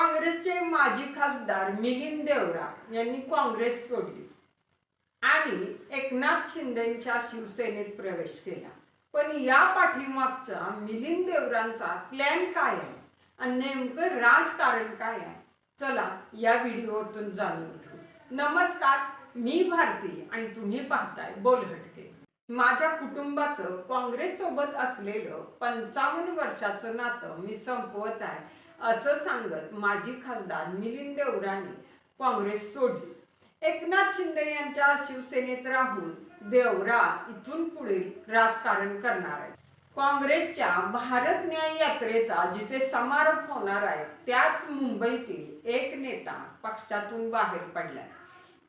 काँग्रेसचे माजी खासदार मिलिंद देवरा यांनी काँग्रेस सोडली. आणि एकनाथ शिंदेच्या शिवसेनेत प्रवेश केला. पण या पाठीमागचा मिलिंद देवरांचा प्लॅन काय आहे? आणि नेमकं राजकारण काय आहे? चला या व्हिडिओतून जाणून घेऊ. नमस्कार मी भारती आणि तुम्ही पाहताय बोलहटके. माझ्या कुटुंबाचं काँग्रेस सोबत असलेलं पंचावन्न वर्षाचं नातं मी संपवत आहे. असं सांगत माजी खासदार मिलिंद देवराने काँग्रेस सोडली. एकनाथ शिंदे यांच्या शिवसेनेत राहून देवरा इथून पुढे राजकारण करणार आहे काँग्रेसच्या भारत न्याय यात्रेचा जिथे समारोप होणार आहे त्याच मुंबईतील एक नेता पक्षातून बाहेर पडलाय.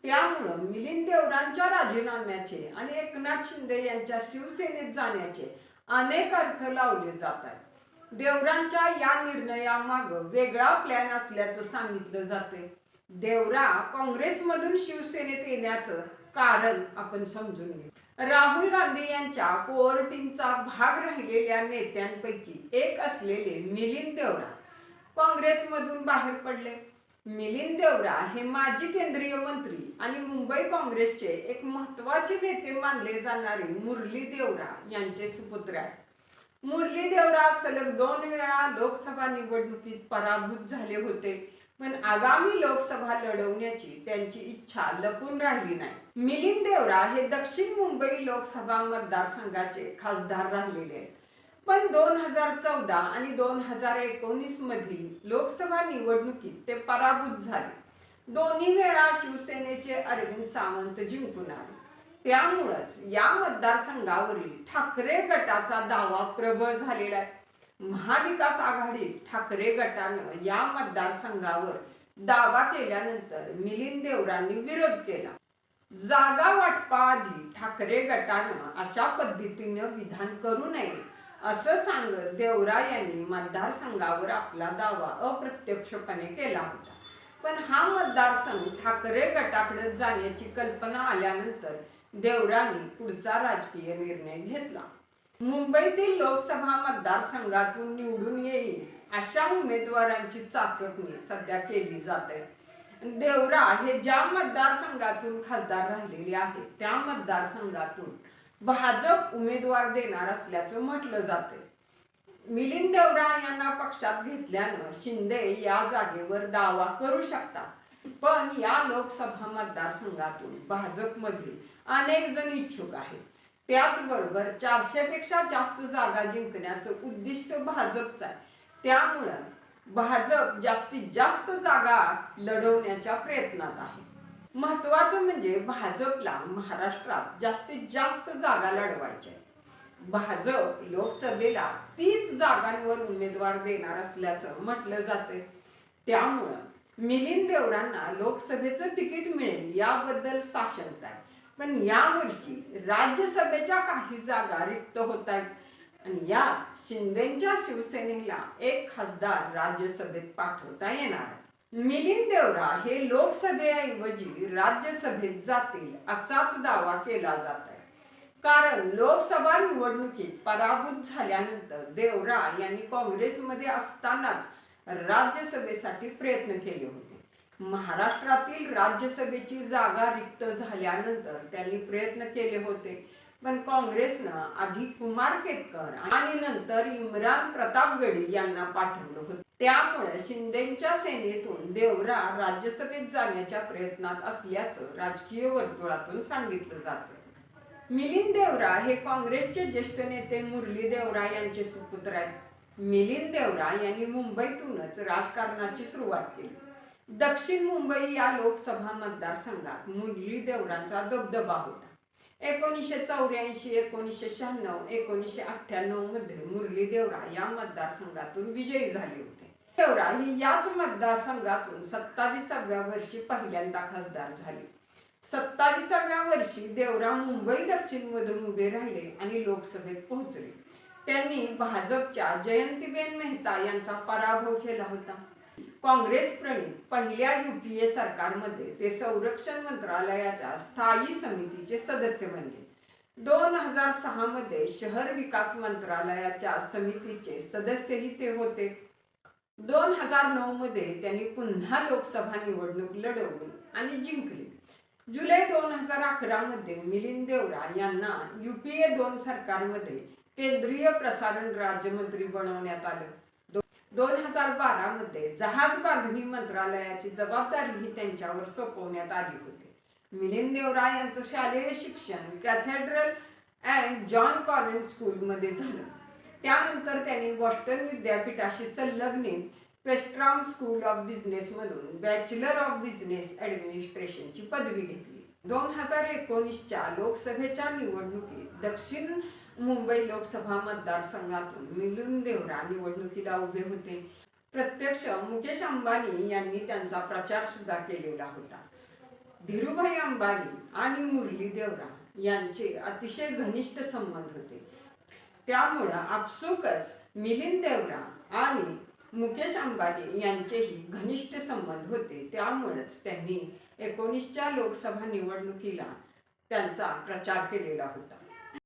त्यामुळं मिलिंद देवरांच्या राजीनाम्याचे आणि एकनाथ शिंदे यांच्या शिवसेनेत जाण्याचे अनेक अर्थ लावले जात आहेत. देवरांच्या या निर्णयामाग वेगळा प्लॅन असल्याचं सांगितलं जाते देवरा काँग्रेसमधून शिवसेनेत येण्याचं कारण आपण समजून घेऊ. राहुल गांधी यांच्या कोअर टीमचा भाग राहिलेल्या नेत्यांपैकी एक असलेले मिलिंद देवरा काँग्रेसमधून बाहेर पडले. मिलिंद देवरा हे माजी केंद्रीय मंत्री आणि मुंबई काँग्रेसचे एक महत्त्वाचे नेते मानले जाणारे मुरली देवरा यांचे सुपुत्र आहेत. मुरली देवराज सलग दोन वेळा लोकसभा निवडणुकीत पराभूत झाले होते. पण आगामी लोकसभा लढवण्याची त्यांची इच्छा लपून राहिली नाही. मिलिंद देवरा हे दक्षिण मुंबई लोकसभा मतदारसंघाचे खासदार राहिलेले आहेत. पण दोन हजार चौदा आणि दोन हजार एकोणीस मधील लोकसभा निवडणुकीत ते पराभूत झाले. दोन्ही वेळा शिवसेनेचे अरविंद सावंत जिंकून आले. त्यामुळंच या मतदारसंघावरील ठाकरे गटाचा दावा प्रबळ झालेला आहे. महाविकास आघाडीत ठाकरे गटानं या मतदारसंघावर दावा केल्यानंतर मिलिंद देवरांनी विरोध केला. जागा वाटपाआधी ठाकरे गटानं अशा पद्धतीनं विधान करू नये असं सांगत देवरा यांनी मतदारसंघावर आपला दावा अप्रत्यक्षपणे केला होता. पण हा मतदारसंघ ठाकरे गटाकडे जाण्याची कल्पना आल्यानंतर देवरांनी पुढचा राजकीय निर्णय घेतला. मुंबईतील लोकसभा मतदारसंघातून निवडून येईल अशा उमेदवारांची चाचपणी सध्या केली जाते. देवरा हे ज्या मतदारसंघातून खासदार राहिलेले आहेत त्या मतदारसंघातून भाजप उमेदवार देणार असल्याचं म्हटलं जाते. मिलिंद देवरा यांना पक्षात घेतल्यानं शिंदे या जागेवर दावा करू शकतात. पण या लोकसभा मतदारसंघातून भाजपमधील अनेक जण इच्छुक आहेत. त्याचबरोबर चारशेपेक्षा जास्त जागा जिंकण्याचं उद्दिष्ट भाजपचं आहे. त्यामुळं भाजप जास्तीत जास्त जागा लढवण्याच्या प्रयत्नात आहे. महत्वाचं म्हणजे भाजपला महाराष्ट्रात जास्तीत जास्त जागा लढवायच्या भाजप लोकसभेला तीस जागांवर उमेदवार देणार असल्याचं म्हटलं जातं त्यामुळं मिलिंद देवरांना लोकसभेचं तिकीट मिळेल याबद्दल साशंकता आहे. पण यावर्षी राज्यसभेच्या काही जागा रिक्त होत आहेत. आणि यात शिंदेच्या शिवसेनेला एक खासदार राज्यसभेत पाठवता येणार मिलिंद देवरा हे लोकसभेऐवजी राज्यसभेत जातील असाच दावा केला जात आहे. कारण लोकसभा निवडणुकीत पराभूत झाल्यानंतर देवरा यांनी काँग्रेसमध्ये असतानाच राज्यसभेसाठी प्रयत्न केले होते. महाराष्ट्रातील राज्यसभेची जागा रिक्त झाल्यानंतर त्यांनी प्रयत्न केले होते. पण काँग्रेसनं आधी कुमार केतकर आणि नंतर इम्रान प्रतापगडी यांना पाठवलं होतं. त्यामुळे शिंदेच्या सेनेतून देवरा राज्यसभेत जाण्याच्या प्रयत्नात असल्याचं राजकीय वर्तुळातून सांगितलं जातं. मिलिंद देवरा हे काँग्रेसचे ज्येष्ठ नेते मुरली देवरा यांचे सुपुत्र आहेत. मिलिंद देवरा यांनी मुंबईतूनच राजकारणाची सुरुवात केली. दक्षिण मुंबई या लोकसभा मतदारसंघात मुरली देवरांचा दबदबा होता. एकोणीसशे चौऱ्याऐंशी एकोणीसशे शहाण्णव एकोणीसशे अठ्ठ्याण्णवमध्ये मुरली देवरा या मतदारसंघातून विजयी झाले होते. देवरा ही याच मतदारसंघातून सत्तावीसाव्या वर्षी पहिल्यांदा खासदार झाले. सत्तावीसाव्या वर्षी देवरा मुंबई दक्षिण मधून उभे राहिले आणि लोकसभेत पोहोचले. त्यांनी भाजपच्या जयंतीबेन मेहता यांचा पराभव केला होता. काँग्रेस प्रणित पहिल्या युपीए सरकारमध्ये ते संरक्षण मंत्रालयाच्या स्थायी समितीचे सदस्य बनले. दोन हजार सहा मध्ये शहर विकास मंत्रालयाच्या समितीचे सदस्यही ते होते. दोन हजार नऊ मध्ये त्यांनी पुन्हा लोकसभा निवडणूक लढवली आणि जिंकली. जुलै दोन हजार अकरा मध्ये मिलिंद देवरा यांना युपीए दोन सरकारमध्ये केंद्रीय प्रसारण राज्यमंत्री बनवण्यात आलं. दोन हजार बारा मध्ये जहाज बांधणी मंत्रालयाची जबाबदारीही त्यांच्यावर सोपवण्यात आली होती. मिलिंद देवरा यांचं शालेय शिक्षण कॅथेड्रल अँड जॉन कॉन्व्हेंट स्कूलमध्ये झालं. त्यानंतर त्यांनी बॉस्टन विद्यापीठाशी संलग्नित पेस्ट्राम स्कूल ऑफ बिझनेसमधून बॅचलर ऑफ बिझनेस ॲडमिनिस्ट्रेशनची पदवी घेतली. दोन हजार एकोणीसच्या लोकसभेच्या निवडणुकीत दक्षिण मुंबई लोकसभा मतदारसंघातून मिलिंद देवरा निवडणुकीला उभे होते. प्रत्यक्ष मुकेश अंबानी यांनी त्यांचा प्रचार सुद्धा केलेला होता. धीरूभाई अंबानी आणि मुरली देवरा यांचे अतिशय घनिष्ठ संबंध होते. त्यामुळं आपसुकच मिलिंद देवरा आणि मुकेश अंबानी यांचेही घनिष्ठ संबंध होते. त्यामुळेच त्यांनी एकोणीसच्या लोकसभा निवडणुकीला त्यांचा प्रचार केलेला होता.